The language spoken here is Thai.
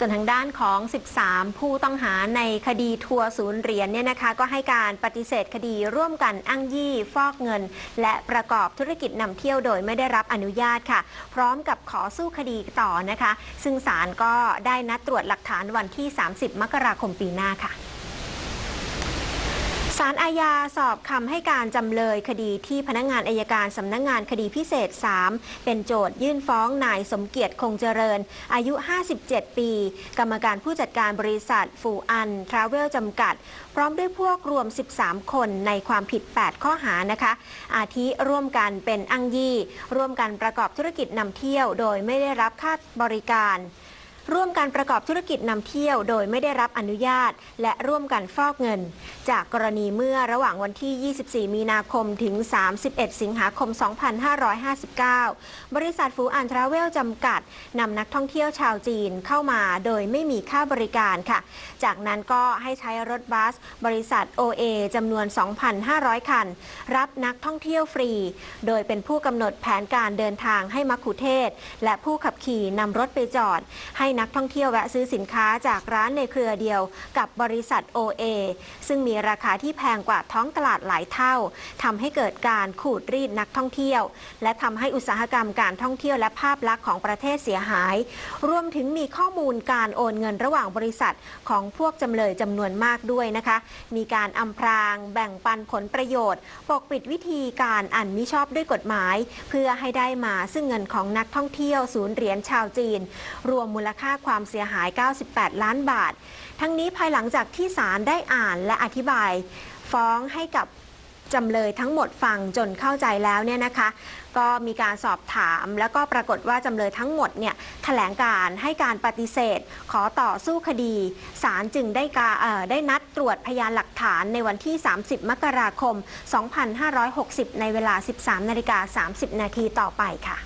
ส่วนทางด้านของ 13 ผู้ต้องหาในคดีทัวร์ศูนย์เหรียญเนี่ยนะคะ ก็ให้การปฏิเสธคดีร่วมกันอ้างยี่ฟอกเงิน และประกอบธุรกิจนำเที่ยวโดยไม่ได้รับอนุญาตค่ะ พร้อมกับขอสู้คดีต่อนะคะ ซึ่งศาลก็ได้นัดตรวจหลักฐานวันที่ 30 มกราคมปีหน้าค่ะ ศาลอาญาสอบคำให้การจำเลยคดีที่พนักงานอายการสำนักงงานคดีพิเศษ 3 เป็นโจทยื่นฟ้องนายสมเกียรติคงเจริญ อายุ 57 ปี กรรมการผู้จัดการบริษัทฟูอันทราเวลจำกัด พร้อมด้วยพวกรวม 13 คนในความผิด 8 ข้อหานะคะ อาทิร่วมกันเป็นอังยี่ ร่วมกันประกอบธุรกิจนำเที่ยว โดยไม่ได้รับค่าบริการ ร่วมกันประกอบธุรกิจนำเที่ยวโดยไม่ได้รับอนุญาต และร่วมกันฟอกเงิน จากกรณีเมื่อระหว่างวันที่ 24 มีนาคมถึง 31 สิงหาคม 2559 บริษัทฟูอันทราเวลจำกัดนำนักท่องเที่ยวชาวจีนเข้ามาโดยไม่มีค่าบริการค่ะ จากนั้นก็ให้ใช้รถบัส บริษัท OA จำนวน 2,500 คัน รับนักท่องเที่ยวฟรี โดยเป็นผู้กำหนดแผนการเดินทางให้มัคคุเทศ และผู้ขับขี่นำรถไปจอดให้นักท่องเที่ยวแวะซื้อสินค้าจากร้านในเครือเดียวกับบริษัท OA ซึ่งมีราคาที่แพงกว่าท้องตลาดหลายเท่าทำให้เกิดการขูดรีดนักท่องเที่ยว และทำให้อุตสาหกรรมการท่องเที่ยวและภาพลักษณ์ของประเทศเสียหาย รวมถึงมีข้อมูลการโอนเงินระหว่างบริษัทของพวกจำเลยจำนวนมากด้วยนะคะ มีการอำพราง แบ่งปันผลประโยชน์ ปกปิดวิธีการอันมิชอบด้วยกฎหมาย เพื่อให้ได้มาซึ่งเงินของนักท่องเที่ยวศูนย์เหรียญชาวจีน รวมมูลค่าความเสียหาย 98 ล้านบาท ทั้งนี้ภายหลังจากที่ศาลได้อ่านและอธิบาย ฟ้องให้กับจำเลยทั้งหมดฟังจนเข้าใจแล้วเนี่ยนะคะ ก็มีการสอบถามแล้วก็ปรากฏว่าจำเลยทั้งหมดเนี่ยแถลงการให้การปฏิเสธ ขอต่อสู้คดีศาลจึงได้กาได้นัดตรวจพยานหลักฐานในวันที่ 30 มกราคม 2560 ในเวลา 13นาฬิกา30 นาทีต่อไปค่ะ